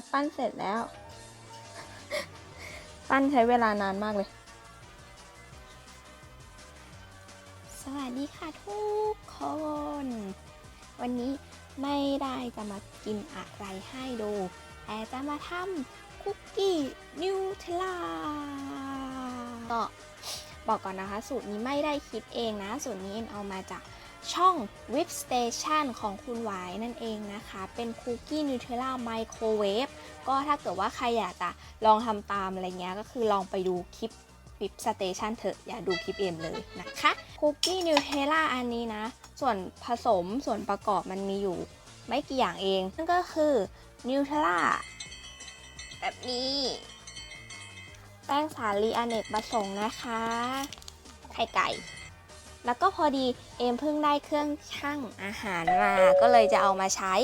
จะปั้นเสร็จแล้ว ปั้นใช้เวลานานมากเลย สวัสดีค่ะทุกคน วันนี้ไม่ได้จะมากินอะไรให้ดูแต่จะมาทำคุกกี้นิวเทลล่าก็บอกก่อนนะคะ สูตรนี้ไม่ได้คิดเองนะ สูตรนี้เอามาจาก ช่อง Whip Station ของคุณหวายนั่นเองนะคะ เป็นคุกกี้นิวเทลล่าไมโครเวฟก็ถ้าเกิดว่าใครอยากจะลองทำตามอะไรเงี้ยก็คือลองไปดูคลิป Whip Station เถอะอย่าดูคลิปเอ็มเลยนะคะคุกกี้นิวเทลล่าอันนี้นะ ส่วนผสมส่วนประกอบมันมีอยู่ไม่กี่อย่างเอง นั่นก็คือนิวเทลล่าแบบนี้ แป้งสาลีอเนกประสงค์นะคะ ไข่ไก่ แล้วก็พอดีเอมเพิ่งได้เครื่องชั่งอาหารมา ก็เลยจะเอามาใช้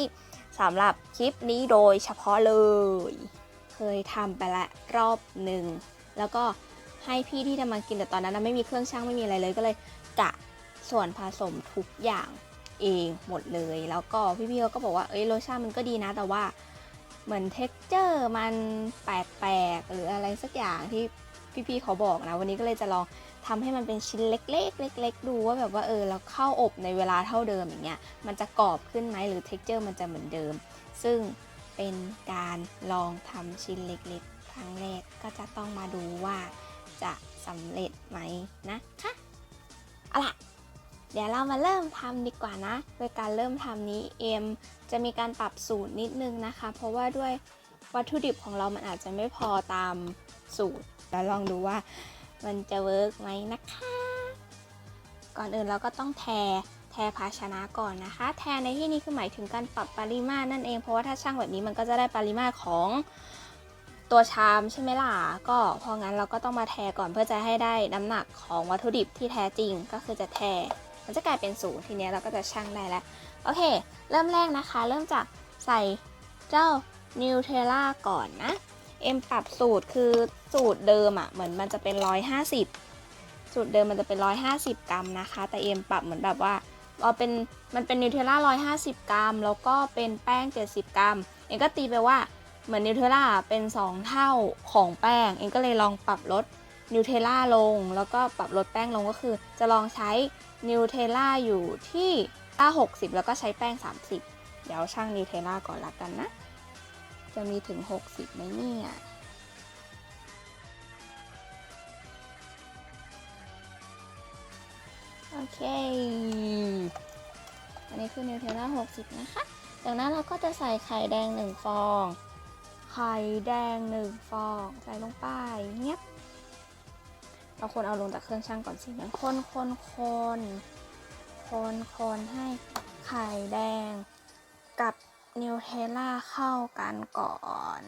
สำหรับคลิปนี้โดยเฉพาะเลย เคยทำไปละรอบหนึ่ง แล้วก็ให้พี่ที่จะมากินแต่ตอนนั้นไม่มีเครื่องชั่งไม่มีอะไรเลยก็เลยกะส่วนผสมทุกอย่างเองหมดเลย แล้วก็พี่ๆเขาก็บอกว่าเอ้ยรสชาติมันก็ดีนะแต่ว่าเหมือนเท็กเจอร์มันแปลกๆหรืออะไรสักอย่างที่พี่ๆเขาบอกนะ วันนี้ก็เลยจะลอง ทำให้มันเป็นชิ้นเล็กๆเล็กๆดูว่าแบบว่าเออเราเข้าอบในเวลาเท่าเดิมอย่างเงี้ยมันจะกรอบขึ้นไหมหรือเท็กเจอร์มันจะเหมือนเดิม ซึ่งเป็นการลองทำชิ้นเล็กๆ ครั้งแรกก็จะต้องมาดูว่าจะสำเร็จไหมนะคะเอาล่ะเดี๋ยวเรามาเริ่มทำดีกว่านะ โดยการเริ่มทำนี้เอ็มจะมีการปรับสูตรนิดนึงนะคะ เพราะว่าด้วยวัตถุดิบของเรามันอาจจะไม่พอตามสูตรแล้วลองดูว่า มันจะเวิร์กไหมนะคะ ก่อนอื่นเราก็ต้องแทแทภาชนะก่อนนะคะ แทในที่นี้คือหมายถึงการปรับปริมาตรนั่นเอง เพราะว่าถ้าช่างแบบนี้มันก็จะได้ปริมาตรของตัวชามใช่ไหมล่ะ ก็พราะงั้นเราก็ต้องมาแทก่อนเพื่อจะให้ได้น้ำหนักของวัตถุดิบที่แท้จริง ก็คือจะแท มันจะกลายเป็นศูนย์ทีนี้เราก็จะชั่งได้แล้ว โอเค เริ่มแรกนะคะ เริ่มจากใส่เจ้านิวเทล่าก่อนนะ เอ็มปรับสูตรคือสูตรเดิมอะ่ะเหมือนมันจะเป็น 150 สูตรเดิมมันจะเป็น 150 กรัมนะคะ แต่เอ็มปรับเหมือนแบบว่าเอาเป็นมันเป็นนิวเทลล่า150 กรัม แล้วก็เป็นแป้ง 70 กรัม เอ็มก็ตีไปว่าเหมือนนิวเทลล่าเป็น 2 เท่าของแป้ง เอ็มก็เลยลองปรับลดนิวเทลล่าลง แล้วก็ปรับลดแป้งลงก็คือ จะลองใช้นิวเทลล่าอยู่ที่ต้า60 แล้วก็ใช้แป้ง 30 เดี๋ยวช่างนิวเทลล่าก่อนละกันนะ จะมีถึง 60ไหมเนี่ยโอเค อันนี้คือนิวเทลล่า60 นะคะ จากนั้นเราก็จะใส่ไข่แดง 1 ฟอง ไข่แดง 1 ฟอง ใส่ลงไปเงียบเราควรเอาลงจากเครื่องชั่งก่อนสิงั้นคนคนคนคนคนให้ไข่แดงกับ นิวเทล่าเข้ากันก่อน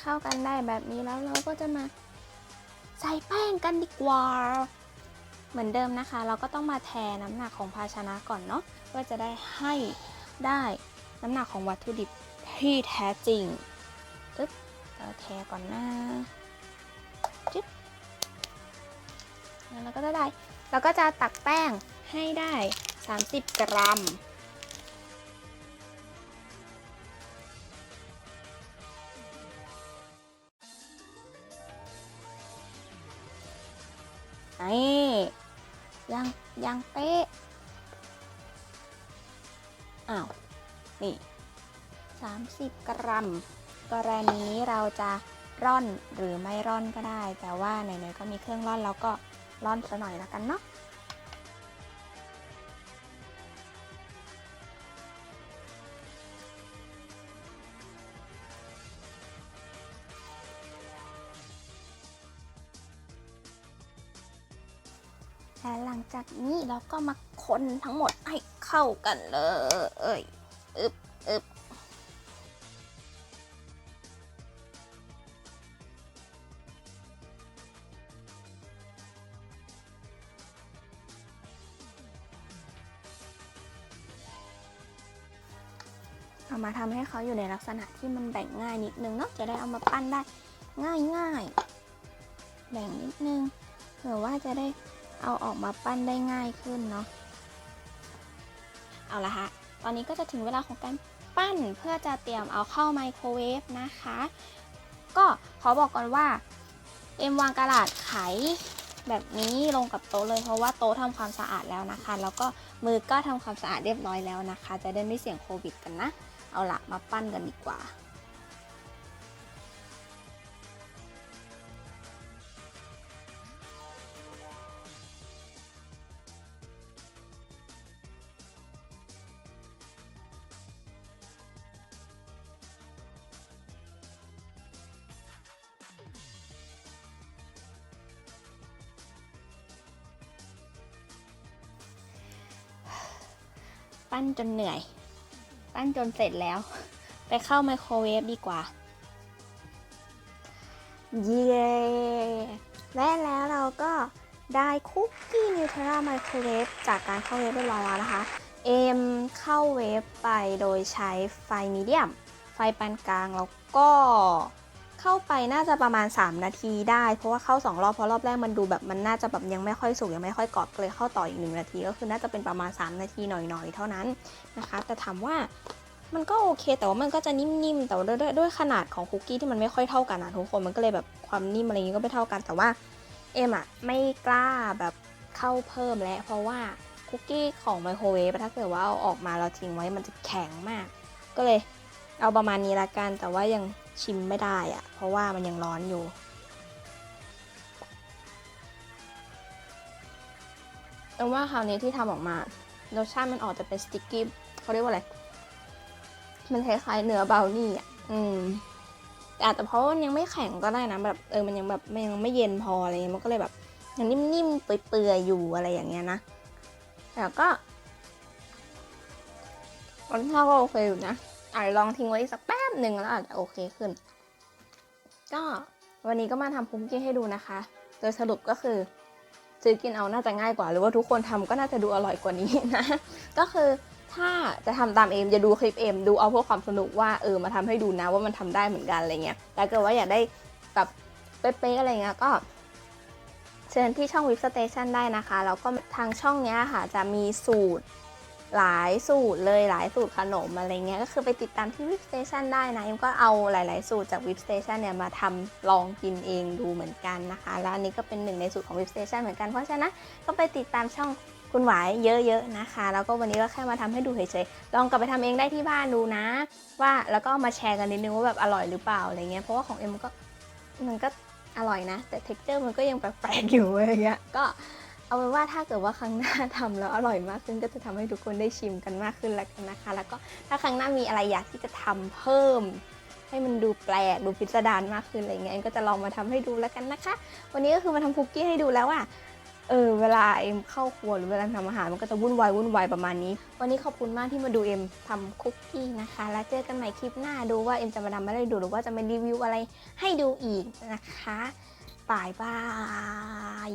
เข้ากันได้แบบนี้แล้วเราก็จะมาใส่แป้งกันดีกว่า เหมือนเดิมนะคะ เราก็ต้องมาแทนน้ำหนักของภาชนะก่อนเนาะเพื่อจะได้ให้ได้น้ำหนักของวัตถุดิบที่แท้จริงปึ๊บเราแทก่อนหน้า แล้วเราก็จะได้ เราก็จะตักแป้งให้ได้ 30 กรัม นี่ยังยังเป๊ะ อ้าว นี่ 30 กรัม กรณีนี้เราจะร่อนหรือไม่ร่อนก็ได้ แต่ว่าไหนๆก็มีเครื่องร่อนแล้วก็ ร่อนซะหน่อยละกันเนาะและหลังจากนี้เราก็มาคนทั้งหมดให้เข้ากันเลยเอ้ยอึบอึบ เอามาทำให้เขาอยู่ในลักษณะที่มันแบ่งง่ายนิดนึงเนาะจะได้เอามาปั้นได้ง่ายง่ายแบ่งนิดนึงเผื่อว่าจะได้เอาออกมาปั้นได้ง่ายขึ้นเนาะเอาละฮะตอนนี้ก็จะถึงเวลาของการปั้นเพื่อจะเตรียมเอาเข้าไมโครเวฟนะคะ ก็ขอบอกก่อนว่าเอ็มวางกระดาษไขแบบนี้ลงกับโต๊ะเลยเพราะว่าโต๊ะทำความสะอาดแล้วนะคะ แล้วก็มือก็ทำความสะอาดเรียบร้อยแล้วนะคะ จะได้ไม่เสี่ยงโควิดกันนะ เอาละมาปั้นกันดีกว่า ปั้นจนเหนื่อย ปั้นจนเสร็จแล้ว ไปเข้าไมโครเวฟดีกว่า เย้และแล้วเราก็ได้คุกกี้นิวเทราไมโครเวฟจากการเข้าเวฟเรียบร้อยแล้วนะคะ เอมเข้าเวฟไปโดยใช้ไฟมีเดียม ไฟปานกลางแล้วก็ เข้าไปน่าจะประมาณ 3 นาทีได้ เพราะว่าเข้า 2 รอบเพราะรอบแรกมันดูแบบมันน่าจะแบบยังไม่ค่อยสุกยังไม่ค่อยกรอบก็เลยเข้าต่ออีก 1 นาที ก็คือน่าจะเป็นประมาณ 3 นาทีหน่อยๆ เท่านั้นนะคะ แต่ถามว่ามันก็โอเค แต่ว่ามันก็จะนิ่มๆแต่ว่าด้วยด้วยด้วยขนาดของคุกกี้ที่มันไม่ค่อยเท่ากันนะทุกคนมันก็เลยแบบความนิ่มอะไรอย่างงี้ก็ไม่เท่ากันแต่ว่าเอ็มอะไม่กล้าแบบเข้าเพิ่มแล้วเพราะว่าคุกกี้ของไมโครเวฟถ้าเกิดว่าเอาออกมาเราทิ้งไว้มันจะแข็งมาก ก็เลยเอาประมาณนี้ละกันแต่ว่ายัง ชิมไม่ได้อะเพราะว่ามันยังร้อนอยู่ แต่ว่าคราวนี้ที่ทำออกมารสชาติมันออกจะเป็นสติกกี้เขาเรียกว่าอะไร มันคล้ายๆเนื้อเบรานี่อะ อืมแต่อาจจะเพราะว่ามันยังไม่แข็งก็ได้นะแบบเออมันยังแบบมันยังไม่เย็นพออะไรเงี้ยมันก็เลยแบบยังนิ่มๆเปื่อยๆอยู่อะไรอย่างเงี้ยนะแต่ก็รสชาติก็โอเคอยู่นะอาจจะลองทิ้งไว้สักแป๊บ หนึ่งแล้วอาจจะโอเคขึ้น ก็วันนี้ก็มาทำพุงกี้ให้ดูนะคะ โดยสรุปก็คือ ซื้อกินเอาน่าจะง่ายกว่า หรือว่าทุกคนทำก็น่าจะดูอร่อยกว่านี้นะ ก็คือถ้าจะทำตามเอมอย่าดูคลิปเอมดูเอาเพื่อความสนุกว่าเออมาทำให้ดูนะว่ามันทำได้เหมือนกันอะไรเงี้ยแต่เกิดว่าอยากได้แบบเป๊ะๆอะไรเงี้ยก็เชิญที่ช่องวิ p สเตชันได้นะคะแล้วก็ทางช่องเนี้ยค่ะจะมีสูตร หลายสูตรเลยหลายสูตรขนมอะไรเงี้ยก็คือไปติดตามที่วิ p สเตชันได้นะเอ็มก็เอาหลาย ๆ สูตรจากวิ p สเตชันเนี่ยมาทำลองกินเองดูเหมือนกันนะคะ แล้วอันนี้ก็เป็นหนึ่งในสูตรของวิ p สเตชันเหมือนกันเพราะฉะนั้นก็ไปติดตามช่องคุณหวายเยอะๆนะคะ แล้วก็วันนี้ก็แค่มาทำให้ดูเฉยๆ ลองกลับไปทำเองได้ที่บ้านดูนะ ว่าแล้วก็มาแชร์กันนิดนึงว่าแบบอร่อยหรือเปล่าอะไรเงี้ยเพราะว่าของเอ็มก็มันก็อร่อยนะ แต่เท็กเจอร์มันก็ยังแปลกๆอยู่อะไรเงี้ยก็ เอาเป็นว่าถ้าเกิดว่าครั้งหน้าทำแล้วอร่อยมากขึ้นก็จะทำให้ทุกคนได้ชิมกันมากขึ้นแล้วกันนะคะ แล้วก็ถ้าครั้งหน้ามีอะไรอยากที่จะทำเพิ่ม ให้มันดูแปลกดูพิสดารมากขึ้นอะไรเงี้ยเอ็มก็จะลองมาทำให้ดูแล้วกันนะคะ วันนี้ก็คือมาทำคุกกี้ให้ดูแล้วอะเออเวลาเอ็มเข้าครัวหรือเวลาทำอาหารมันก็จะวุ่นวายวุ่นวายประมาณนี้ วันนี้ขอบคุณมากที่มาดูเอ็มทำคุกกี้นะคะ แล้วเจอกันใหม่คลิปหน้าดูว่าเอ็มจะมาทำอะไรดูหรือว่าจะมารีวิวอะไรให้ดูอีกนะคะบายบาย